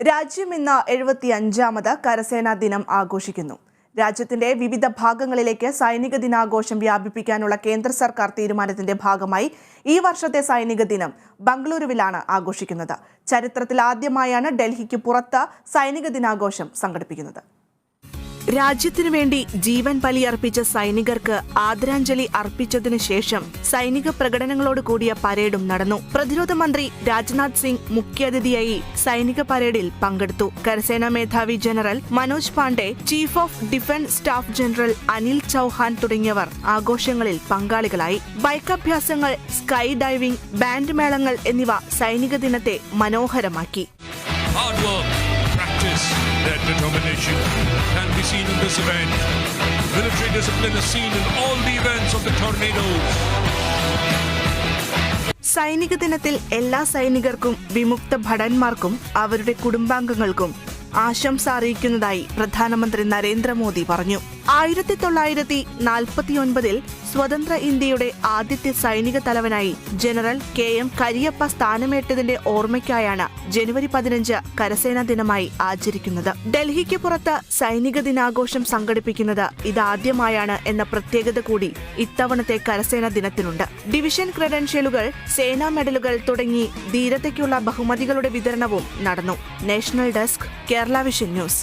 രാജ്യം ഇന്ന് എഴുപത്തി അഞ്ചാമത് കരസേനാ ദിനം ആഘോഷിക്കുന്നു. രാജ്യത്തിന്റെ വിവിധ ഭാഗങ്ങളിലേക്ക് സൈനിക ദിനാഘോഷം വ്യാപിപ്പിക്കാനുള്ള കേന്ദ്ര സർക്കാർ തീരുമാനത്തിന്റെ ഭാഗമായി ഈ വർഷത്തെ സൈനിക ദിനം ബംഗളൂരുവിലാണ് ആഘോഷിക്കുന്നത്. ചരിത്രത്തിൽ ആദ്യമായാണ് ഡൽഹിക്ക് പുറത്ത് സൈനിക ദിനാഘോഷം സംഘടിപ്പിക്കുന്നത്. രാജ്യത്തിനു വേണ്ടി ജീവൻ ബലിയർപ്പിച്ച സൈനികർക്ക് ആദരാഞ്ജലി അർപ്പിച്ചതിനു ശേഷം സൈനിക പ്രകടനങ്ങളോട് കൂടിയ പരേഡും നടന്നു. പ്രതിരോധ മന്ത്രി രാജ്നാഥ് സിംഗ് മുഖ്യാതിഥിയായി സൈനിക പരേഡിൽ പങ്കെടുത്തു. കരസേനാ മേധാവി general Manoj Pande chief of defence staff general Anil Chauhan തുടങ്ങിയവർ ആഘോഷങ്ങളിൽ പങ്കാളികളായി. ബൈക്ക് അഭ്യാസങ്ങൾ സ്കൈ ഡൈവിംഗ് ബാൻഡ് മേളങ്ങൾ എന്നിവ സൈനിക ദിനത്തെ മനോഹരമാക്കി. Work, their determination can be seen in this event. Military discipline is seen in all the events of the tornadoes. സൈനിക ദിനത്തിൽ എല്ലാ സൈനികർക്കും വിമുക്ത ഭടന്മാർക്കും അവരുടെ കുടുംബാംഗങ്ങൾക്കും ആശംസ അറിയിക്കുന്നതായി പ്രധാനമന്ത്രി നരേന്ദ്രമോദി പറഞ്ഞു ആയിരത്തി തൊള്ളായിരത്തി നാൽപ്പത്തിയൊൻപതിൽ സ്വതന്ത്ര ഇന്ത്യയുടെ ആദ്യത്തെ സൈനിക തലവനായി ജനറൽ കെ എം കരിയപ്പ സ്ഥാനമേറ്റതിന്റെ ഓർമ്മയ്ക്കായാണ് ജനുവരി പതിനഞ്ച് കരസേനാ ദിനമായി ആചരിക്കുന്നത്. ഡൽഹിക്ക് പുറത്ത് സൈനിക ദിനാഘോഷം സംഘടിപ്പിക്കുന്നത് ഇതാദ്യമായാണ് എന്ന പ്രത്യേകത കൂടി ഇത്തവണത്തെ കരസേനാ ദിനത്തിനുണ്ട്. ഡിവിഷൻ ക്രെഡൻഷ്യലുകൾ സേനാ മെഡലുകൾ തുടങ്ങി ധീരതയ്ക്കുള്ള ബഹുമതികളുടെ വിതരണവും നടന്നു. National desk Kerala Vision news.